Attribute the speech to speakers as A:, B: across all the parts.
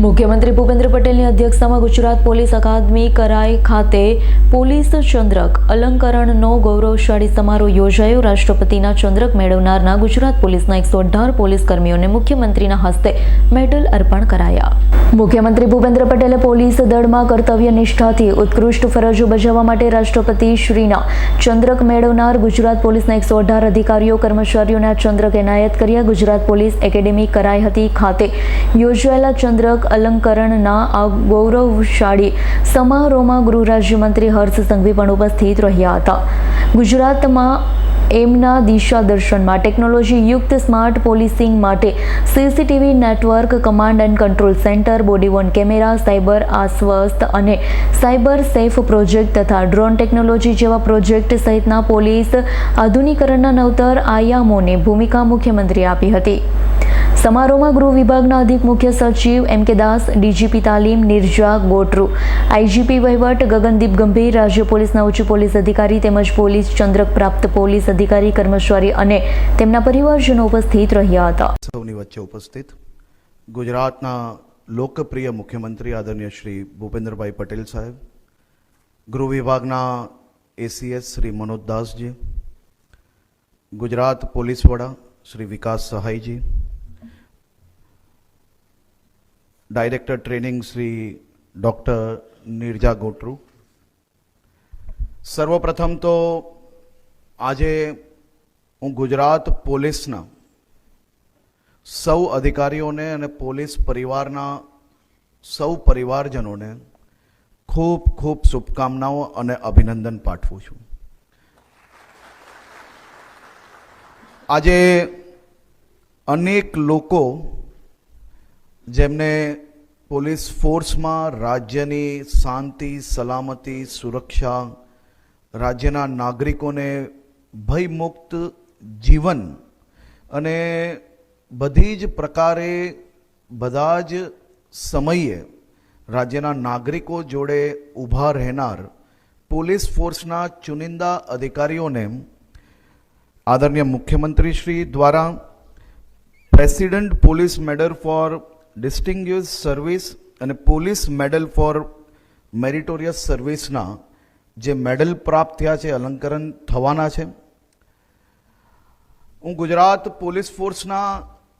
A: મુખ્યમંત્રી ભૂપેન્દ્ર પટેલની અધ્યક્ષતામાં ગુજરાત પોલીસ અકાદમી કરાઈ ખાતે પોલીસ ચંદ્રક અલંકરણનો ગૌરવશાળી સમારોહ યોજાયો. રાષ્ટ્રપતિના ચંદ્રક મેળવનારના ગુજરાત પોલીસના એકસો અઢાર પોલીસ કર્મીઓને મુખ્યમંત્રીના હસ્તે મેડલ અર્પણ કરાયા. મુખ્યમંત્રી ભૂપેન્દ્ર પટેલે પોલીસ દળમાં કર્તવ્ય નિષ્ઠાથી ઉત્કૃષ્ટ ફરજો બજાવવા માટે રાષ્ટ્રપતિ શ્રીના ચંદ્રક મેળવનાર ગુજરાત પોલીસના એકસો અઢાર અધિકારીઓ, કર્મચારીઓને ચંદ્રક એનાયત કર્યા. ગુજરાત પોલીસ એકેડેમી કરાઈ હતી ખાતે યોજાયેલા ચંદ્રક અલંકરણના આ ગૌરવશાળી સમારોહમાં ગૃહ રાજ્યમંત્રી હર્ષ સંઘવી પણ ઉપસ્થિત રહ્યા હતા. ગુજરાતમાં એમના દિશા દર્શનમાં ટેકનોલોજી યુક્ત સ્માર્ટ પોલીસિંગ માટે CCTV network, command and control centre, body worn camera, cyber આશ્વસ્ત અને સાયબર સેફ પ્રોજેક્ટ તથા ડ્રોન ટેકનોલોજી જેવા પ્રોજેક્ટ સહિતના પોલીસ આધુનિકરણના નવતર આયામોને ભૂમિકા મુખ્યમંત્રીએ આપી હતી. સમારોહમાં ગૃહ વિભાગના અધિક મુખ્ય સચિવ એમ કે દાસ, ડીજીપી તાલીમ, નિર્જા, ગોટરુ, આઈજીપી વહીવટ, ગગનદીપ ગંભીર, રાજ્ય પોલીસના ઉચ્ચ પોલીસ અધિકારી તેમજ પોલીસ ચંદ્રક પ્રાપ્ત પોલીસ અધિકારી, કર્મચારી અને તેમના પરિવારજનો ઉપસ્થિત રહ્યા હતા.
B: સૌની વચ્ચે ઉપસ્થિત ગુજરાતના લોકપ્રિય મુખ્યમંત્રી આદરણીય શ્રી ભૂપેન્દ્રભાઈ પટેલ સાહેબ, ગૃહ વિભાગના એસીએસ શ્રી મનોજ દાસજી, ગુજરાત પોલીસ વડા Shri Vikas Sahayji director training Shri doctor Neerja Gotru સર્વપ્રથમ તો આજે હું ગુજરાત પોલીસના સૌ અધિકારીઓને અને પોલીસ પરિવારના સૌ પરિવારજનોને ખૂબ ખૂબ શુભકામનાઓ અને અભિનંદન પાઠવું છું આજે અનેક લોકો જેમને પોલીસ ફોર્સમાં રાજ્યની શાંતિ, સલામતી, સુરક્ષા, રાજ્યના નાગરિકોને ભયમુક્ત જીવન અને બધી જ પ્રકારે બધા જ સમયે રાજ્યના નાગરિકો જોડે ઊભા રહેનાર પોલીસ ફોર્સના ચુનિંદા અધિકારીઓને આદરણીય મુખ્યમંત્રી શ્રી દ્વારા president police medal for distinguished service અને પોલીસ મેડલ ફોર મેરિટોરિયસ સર્વિસના જે મેડલ પ્રાપ્ત થયા છે અલંકરણ થવાના છે હું ગુજરાત પોલીસ ફોર્સના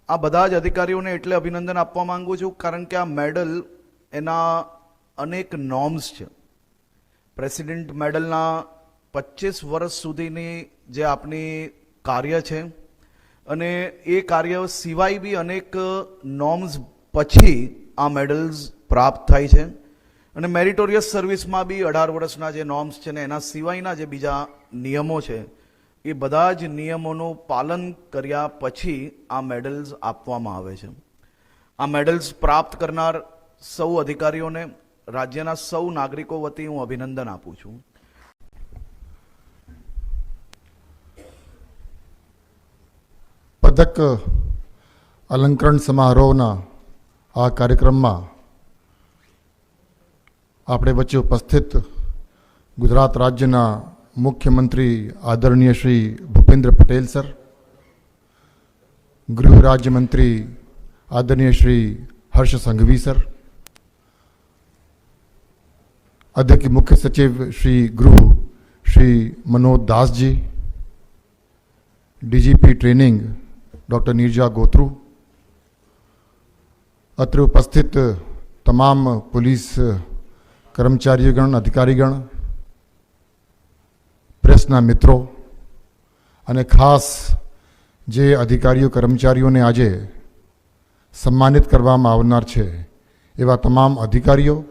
B: આ બધા જ અધિકારીઓને એટલે અભિનંદન આપવા માંગુ છું કારણ કે આ મેડલ એના અનેક નોર્મ્સ છે પ્રેસિડેન્ટ મેડલના પચીસ વર્ષ સુધીની જે આપની કાર્ય છે અને એ કાર્ય સિવાય બી અનેક નોર્મ્સ પછી આ મેડલ્સ પ્રાપ્ત થાય છે. અને મેરિટોરિયસ સર્વિસમાં બી અઢાર વર્ષના જે નોર્મ્સ છે ને એના સિવાયના જે બીજા નિયમો છે, એ બધા જ નિયમોનું પાલન કર્યા પછી આ મેડલ્સ આપવામાં આવે છે. આ મેડલ્સ પ્રાપ્ત કરનાર સૌ અધિકારીઓને, રાજ્યના સૌ નાગરિકો વતી હું અભિનંદન આપું છું.
C: પદક અલંકરણ સમારોહના આ કાર્યક્રમમાં આપણે વચ્ચે ઉપસ્થિત ગુજરાત રાજ્યના મુખ્યમંત્રી આદરણીય શ્રી ભૂપેન્દ્ર પટેલ સર, ગૃહ રાજ્યમંત્રી આદરણીય શ્રી હર્ષ સંઘવી સર, અધ્યક્ષ મુખ્ય સચિવ શ્રી ગૃહ Shri Manoj Dasji, DGP training doctor Neerja Gotru અત્રે ઉપસ્થિત તમામ પોલીસ કર્મચારીગણ, અધિકારીગણ, પ્રેસના મિત્રો અને ખાસ જે અધિકારીઓ, કર્મચારીઓને આજે સન્માનિત કરવામાં આવનાર છે, એવા તમામ અધિકારીઓ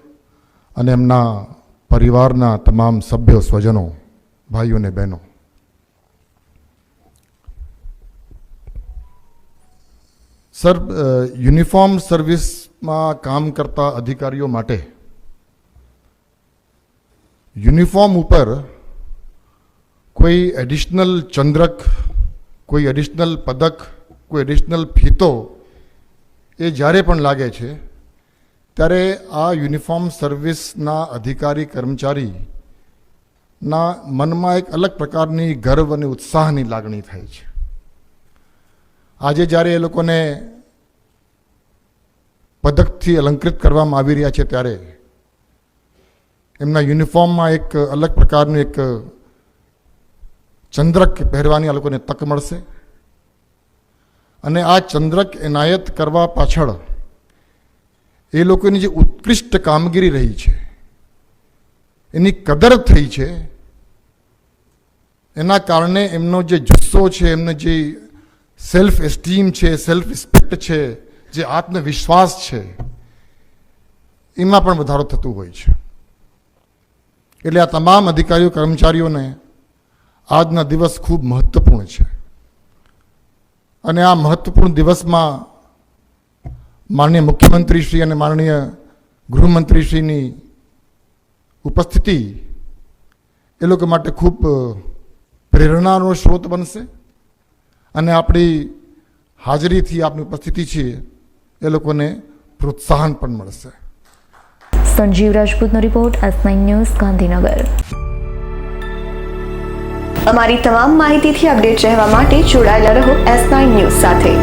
C: અને એમના પરિવારના તમામ સભ્યો, સ્વજનો, ભાઈઓ અને બહેનો. સર યુનિફોર્મ સર્વિસમાં કામ કરતા અધિકારીઓ માટે યુનિફોર્મ ઉપર કોઈ એડિશનલ ચંદ્રક, કોઈ એડિશનલ પદક, કોઈ એડિશનલ ફીતો એ જ્યારે પણ લાગે છે, ત્યારે આ યુનિફોર્મ સર્વિસના અધિકારી કર્મચારીના મનમાં એક અલગ પ્રકારની ગર્વ અને ઉત્સાહની લાગણી થાય છે. આજે જ્યારે એ લોકોને પદકથી અલંકૃત કરવામાં આવી રહ્યા છે ત્યારે એમના યુનિફોર્મમાં એક અલગ પ્રકારનું એક ચંદ્રક પહેરવાની આ લોકોને તક મળશે. અને આ ચંદ્રક એનાયત કરવા પાછળ એ લોકોની જે ઉત્કૃષ્ટ કામગીરી રહી છે, એની કદર થઈ છે, એના કારણે એમનો જે જુસ્સો છે, એમને જે સેલ્ફ એસ્ટીમ છે સેલ્ફ રિસ્પેક્ટ છે, જે આત્મવિશ્વાસ છે, એમાં પણ વધારો થતો હોય છે. એટલે આ તમામ અધિકારીઓ, કર્મચારીઓને આજના દિવસ ખૂબ મહત્વપૂર્ણ છે. અને આ મહત્વપૂર્ણ દિવસમાં માનનીય મુખ્યમંત્રીશ્રી અને માનનીય ગૃહમંત્રીશ્રીની ઉપસ્થિતિ એ લોકો માટે ખૂબ પ્રેરણાનો સ્ત્રોત બનશે. અને આપણી હાજરીથી આપણી ઉપસ્થિતિ છે, એ લોકોને પ્રોત્સાહન પણ મળશે.
A: Sanjeev રાજપૂતનો report S nine news, Gandhinagar.
D: અમારી તમામ માહિતીથી અપડેટ રહેવા માટે જોડાયેલા રહો એસ નાઇન ન્યૂઝ સાથે.